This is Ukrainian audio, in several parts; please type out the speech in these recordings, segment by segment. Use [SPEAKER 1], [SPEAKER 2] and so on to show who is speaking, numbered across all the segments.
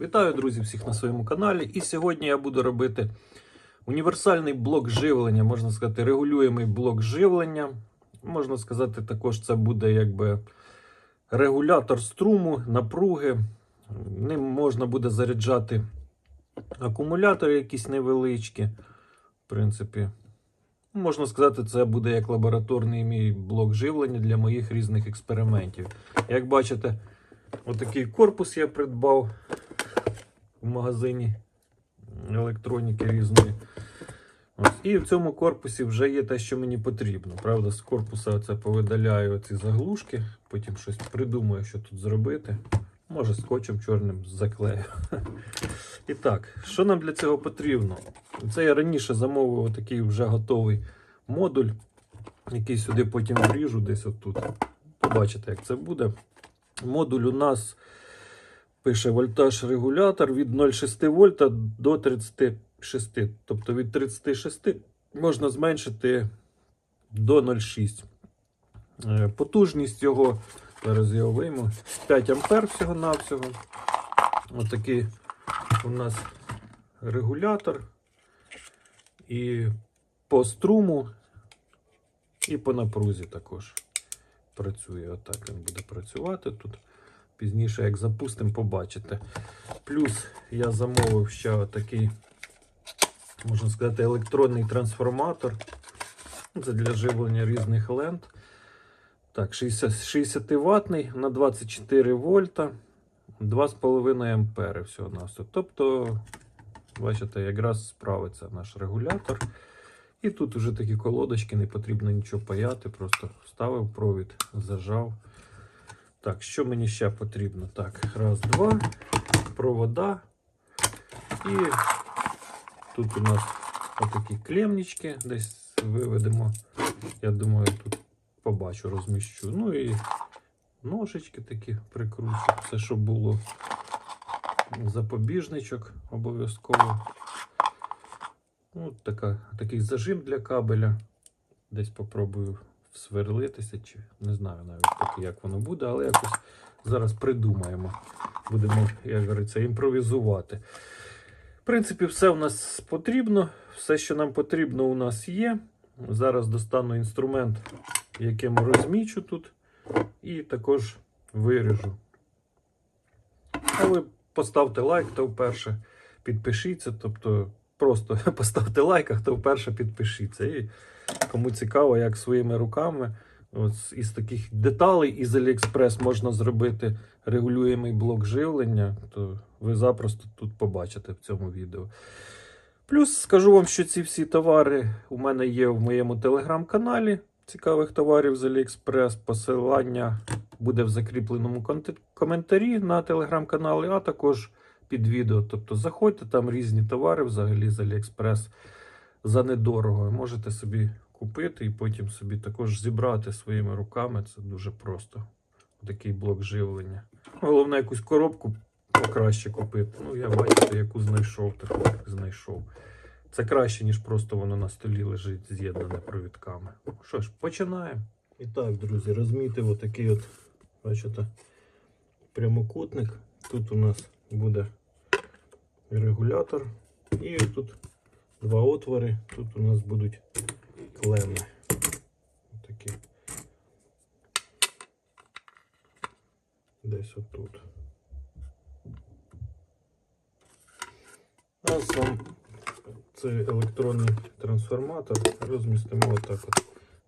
[SPEAKER 1] Вітаю, друзі, всіх на своєму каналі. І сьогодні я буду робити універсальний блок живлення, можна сказати, регулюємий блок живлення. Можна сказати, також це буде якби регулятор струму, напруги. Ним можна буде заряджати акумулятори якісь невеличкі. В принципі, можна сказати, це буде як лабораторний мій блок живлення для моїх різних експериментів. Як бачите, отакий корпус я придбав в магазині електроніки різної. Ось. І в цьому корпусі вже є те, що мені потрібно. Правда, з корпуса це повидаляю ці заглушки, потім щось придумаю, що тут зробити. Може, скотчем чорним заклею. І так, що нам для цього потрібно? Це я раніше замовив такий вже готовий модуль, який сюди потім вріжу десь отут. Побачите, як це буде. Модуль у нас пише вольтаж регулятор від 0,6 вольта до 36. Тобто від 36 можна зменшити до 0,6. Е, Потужність його, зараз я вийму, 5 ампер всього-навсього. Отакий у нас регулятор. І по струму, і по напрузі також працює. Отак він буде працювати тут. Пізніше, як запустимо, побачите. Плюс я замовив ще такий, можна сказати, електронний трансформатор. Це для живлення різних ленд. Так, 60, 60 ватний на 24 вольта, 2,5 ампери всього нас. Тобто, бачите, якраз справиться наш регулятор. І тут вже такі колодочки, не потрібно нічого паяти, просто вставив провід, зажав. Так, що мені ще потрібно? Так, раз, два, провода. І тут у нас отакі клемнички, десь виведемо. Я думаю, тут побачу, розміщу. Ну і ножички такі прикручу. Все, щоб було запобіжничок обов'язково. Ну, така, такий зажим для кабеля. Десь попробую сверлитися, чи не знаю навіть поки як воно буде, але якось зараз придумаємо. Будемо, як говориться, імпровізувати. В принципі, все у нас потрібно. Все, що нам потрібно, у нас є. Зараз достану інструмент, яким розмічу тут, і також виріжу. А ви поставте лайк, то вперше підпишіться. Тобто просто поставте лайк, а хто вперше підпишіться. І кому цікаво, як своїми руками ось із таких деталей із AliExpress можна зробити регулюємий блок живлення, то ви запросто тут побачите в цьому відео. Плюс скажу вам, що ці всі товари у мене є в моєму телеграм-каналі цікавих товарів з AliExpress. Посилання буде в закріпленому коментарі на телеграм-каналі, а також під відео. Тобто заходьте, там різні товари взагалі з AliExpress за недорого. Можете собі купити і потім собі також зібрати своїми руками. Це дуже просто. Такий блок живлення. Головне, якусь коробку покраще купити. Ну, я бачите, яку знайшов, таку знайшов. Це краще, ніж просто воно на столі лежить з'єднане провідками. Що ж, починаємо. І так, друзі, розмітив отакий от, бачите, прямокутник. Тут у нас буде регулятор. І тут два отвори. Тут у нас будуть клеми. Такі. Десь отут. А сам цей електронний трансформатор розмістимо отак от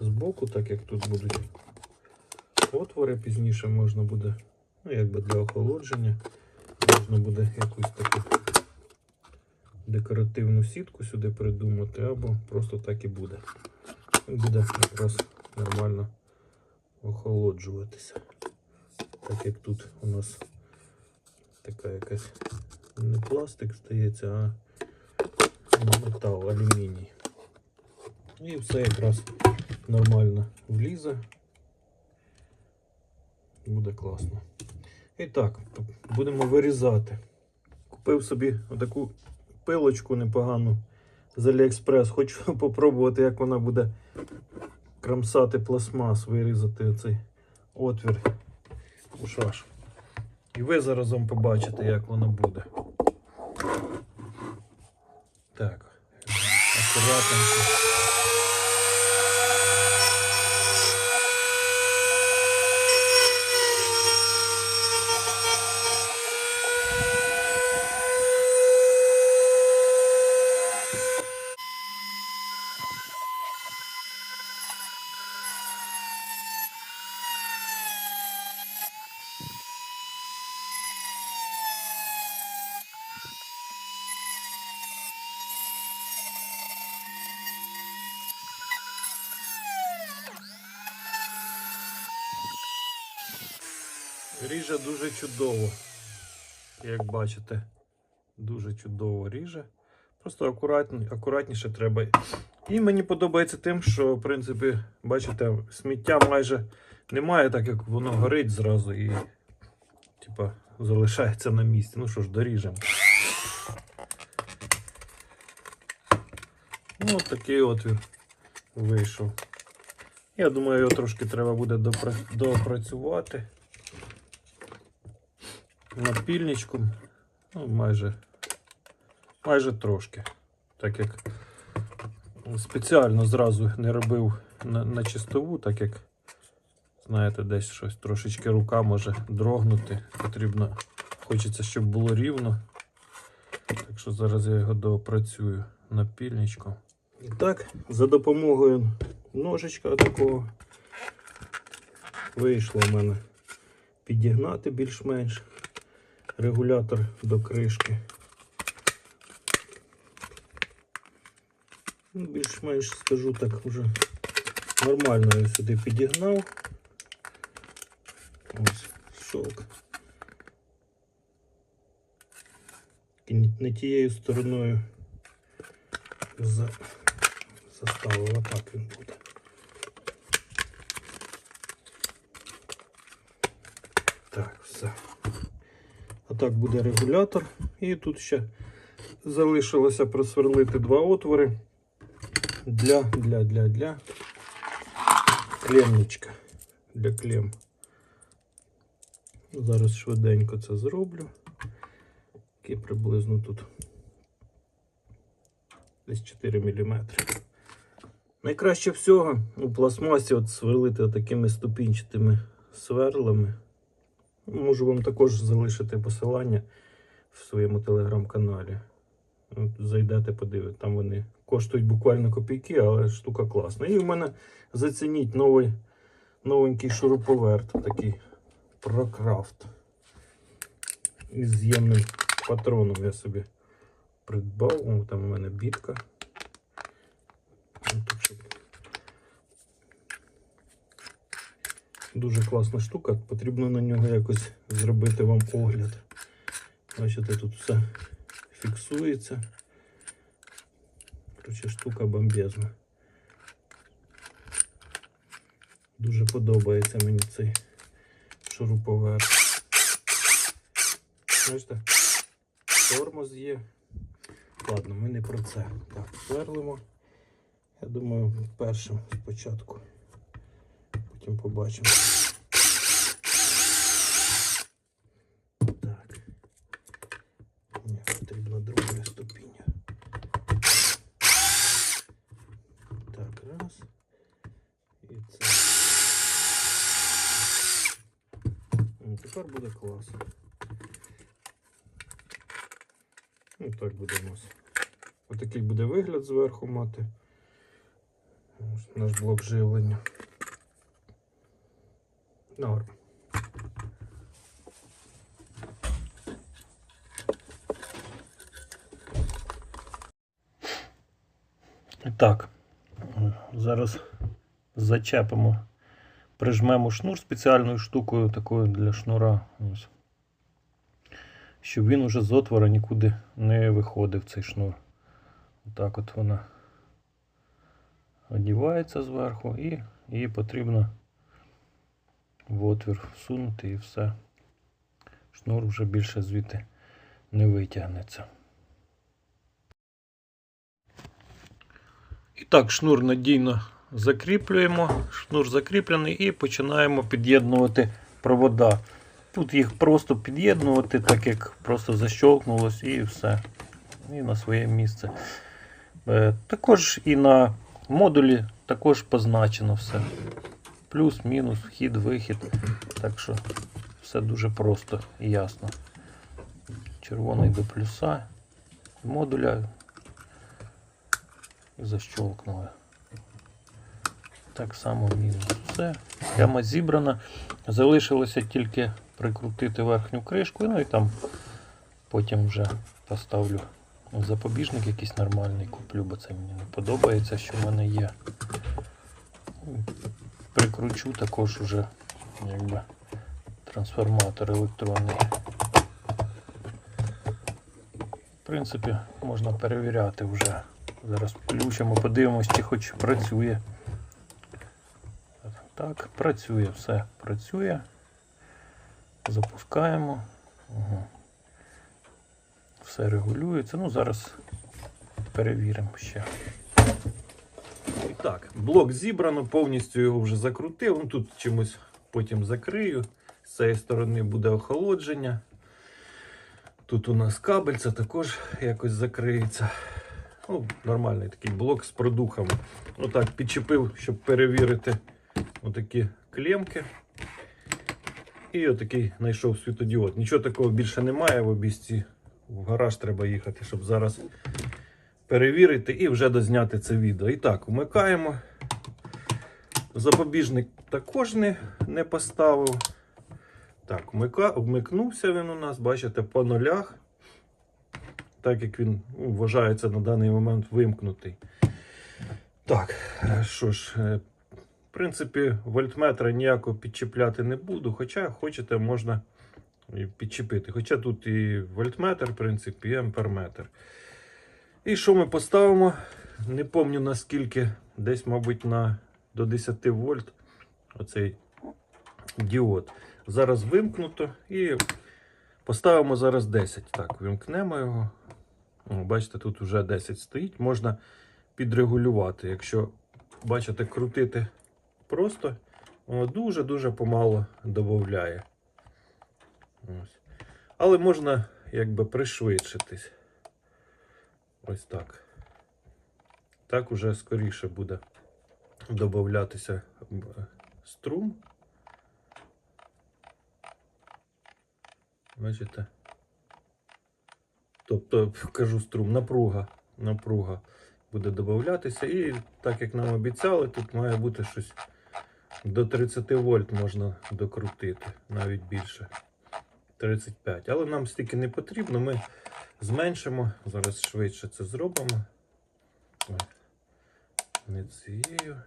[SPEAKER 1] збоку, так як тут будуть отвори, пізніше можна буде, ну якби для охолодження, можна буде якусь таку декоративну сітку сюди придумати, або просто так і буде. Буде якраз нормально охолоджуватися. Так як тут у нас така якась не пластик здається, а метал, алюміній. І все якраз нормально влізе. Буде класно. І так, будемо вирізати. Купив собі отаку пилочку непогану з Aliexpress. Хочу попробувати, як вона буде крамсати пластмас, вирізати оцей отвір у шаш. І ви заразом побачите, як воно буде. Так, акуратненько. Ріже дуже чудово. Як бачите, дуже чудово ріже. Просто акуратні, акуратніше треба. І мені подобається тим, що, в принципі, бачите, сміття майже немає, так як воно горить зразу і типа, залишається на місці. Ну що ж, доріжемо. Ну, от такий отвір вийшов. Я думаю, його трошки треба буде допра- допрацювати напільничком. Ну, майже, майже трошки. Так як спеціально зразу не робив на, на чистову, так як, знаєте, десь щось трошечки рука може дрогнути. Потрібно, хочеться, щоб було рівно. Так що зараз я його допрацюю напільничком. І так, за допомогою ножичка такого вийшло в мене підігнати більш-менш регулятор до кришки. Ну, Більш-менш скажу так вже нормально я сюди підігнав. Ось шовк. І не тією стороною за... заставила так він буде. Так, все. Так буде регулятор. І тут ще залишилося просверлити два отвори для, для, для, для клемничка. Для клем. Зараз швиденько це зроблю. Які приблизно тут десь 4 мм. Найкраще всього у пластмасі от сверлити такими ступінчатими сверлами. Можу вам також залишити посилання в своєму телеграм-каналі. Зайдете, подивитесь, там вони коштують буквально копійки, але штука класна. І в мене зацініть новий новенький шуруповерт, такий ProCraft. Із з'ємним патроном я собі придбав. О, там у мене бітка. Тут щоб Дуже класна штука, потрібно на нього якось зробити вам огляд. Бачите, тут все фіксується. Коротше, штука бомбезна. Дуже подобається мені цей шуруповерт. Бачите, тормоз є. Ладно, ми не про це. Так, сверлимо. Я думаю, першим спочатку. Потім побачимо. Так. Ні, потрібно друге ступіння. Так, раз. І це. М, Тепер буде класно. Ну, так буде у нас. Отакий буде вигляд зверху мати. Наш блок живлення. Норм. Так, зараз зачепимо, прижмемо шнур спеціальною штукою такою для шнура. Щоб він уже з отвора нікуди не виходив цей шнур. Отак от вона одівається зверху і її потрібно в отвір всунути і все. Шнур вже більше звідти не витягнеться. І так, шнур надійно закріплюємо. Шнур закріплений і починаємо під'єднувати провода.
[SPEAKER 2] Тут їх просто під'єднувати, так як просто защолкнулось і все. І на своє місце. Е, Також і на модулі також позначено все. Плюс, мінус, вхід, вихід. Так що все дуже просто і ясно. Червоний до плюса. Модуля і защолкнули. Так само мінус. Все. Схема зібрана. Залишилося тільки прикрутити верхню кришку, ну і там потім вже поставлю запобіжник якийсь нормальний куплю, бо це мені не подобається, що в мене є. Прикручу також уже якби трансформатор електронний. В принципі, можна перевіряти вже. Зараз включимо, подивимось, чи хоч працює. Так, працює, все працює. Запускаємо. Угу. Все регулюється. Ну, зараз перевіримо ще.
[SPEAKER 1] Так, блок зібрано, повністю його вже закрутив. Ну, тут чимось потім закрию. З цієї сторони буде охолодження. Тут у нас кабель, це також якось закриється. Ну, нормальний такий блок з продухами. Отак підчепив, щоб перевірити отакі клемки. І отакий знайшов світодіод. Нічого такого більше немає в обісці. В гараж треба їхати, щоб зараз перевірити і вже дозняти це відео. І так, вмикаємо. Запобіжник також не, не поставив. Так, вмика, вмикнувся він у нас, бачите, по нулях. Так як він ну, вважається на даний момент вимкнутий. Так, що ж, е, в принципі, вольтметра ніякого підчіпляти не буду, хоча хочете, можна підчепити. Хоча тут і вольтметр, в принципі, і амперметр. І що ми поставимо? Не пам'ятаю наскільки, десь, мабуть, на до 10 вольт оцей діод. Зараз вимкнуто і поставимо зараз 10. Так, вимкнемо його. Бачите, тут вже 10 стоїть. Можна підрегулювати. Якщо бачите, крутити просто, воно дуже-дуже помало додає. Але можна якби пришвидшитись. Ось так. Так уже скоріше буде додатися струм. Бачите? Тобто, кажу струм, напруга. Напруга буде додатися. І так як нам обіцяли, тут має бути щось до 30 вольт можна докрутити, навіть більше. 35. Але нам стільки не потрібно, ми зменшимо. Зараз швидше це зробимо. Не цією.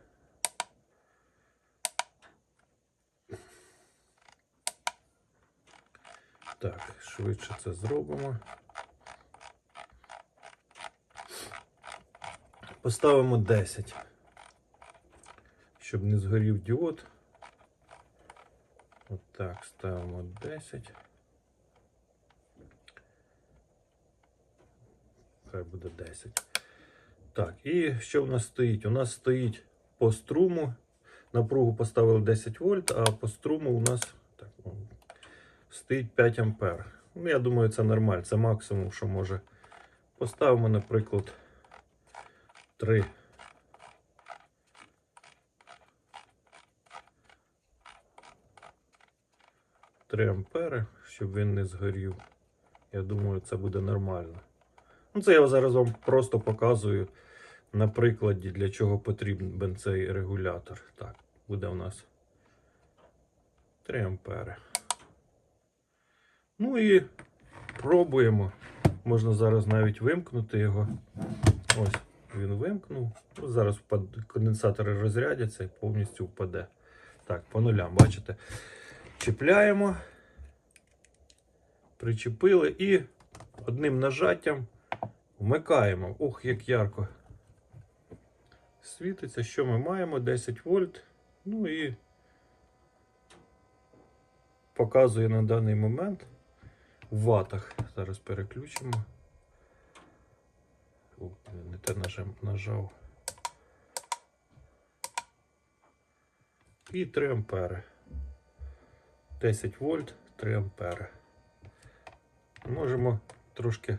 [SPEAKER 1] Так, швидше це зробимо. Поставимо 10, щоб не згорів діод. Отак, ставимо 10. Хай буде 10. Так, і що в нас стоїть? У нас стоїть по струму. Напругу поставили 10 вольт, а по струму у нас так, стоїть 5 ампер. Ну, я думаю, це нормально. Це максимум, що може. Поставимо, наприклад, 3. Три ампери, щоб він не згорів. Я думаю, це буде нормально. Ну, це я зараз вам просто показую на прикладі, для чого потрібен цей регулятор. Так, буде у нас 3 ампери. Ну і пробуємо. Можна зараз навіть вимкнути його. Ось, він вимкнув. Ну, зараз конденсатори розрядяться і повністю впаде. Так, по нулям, бачите? Чіпляємо, причепили і одним нажаттям вмикаємо. Ух, як ярко світиться. Що ми маємо? 10 вольт. Ну і показує на даний момент в ватах. Зараз переключимо. О, не те нажав. І 3 ампери. 10 вольт, 3 ампери. Можемо трошки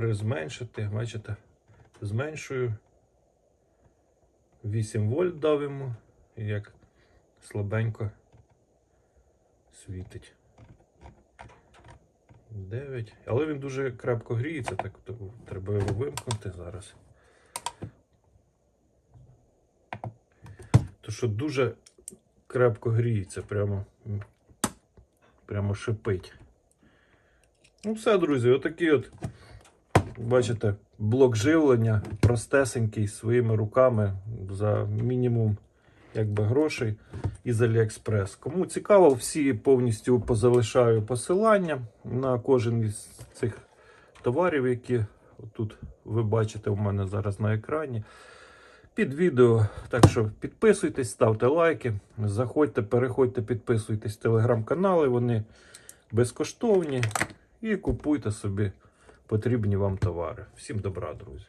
[SPEAKER 1] призменшити. Бачите, зменшую. 8 вольт дав йому, і як слабенько світить. 9. Але він дуже крепко гріється, так треба його вимкнути зараз. То що дуже крепко гріється, прямо, прямо шипить. Ну, все, друзі, отакий от, бачите, блок живлення, простесенький своїми руками за мінімум якби, грошей із Aliexpress. Кому цікаво, всі повністю позалишаю посилання на кожен із цих товарів, які тут ви бачите у мене зараз на екрані. Під відео. Так що підписуйтесь, ставте лайки, заходьте, переходьте, підписуйтесь в телеграм-канали, вони безкоштовні. І купуйте собі потрібні вам товари. Всім добра, друзі!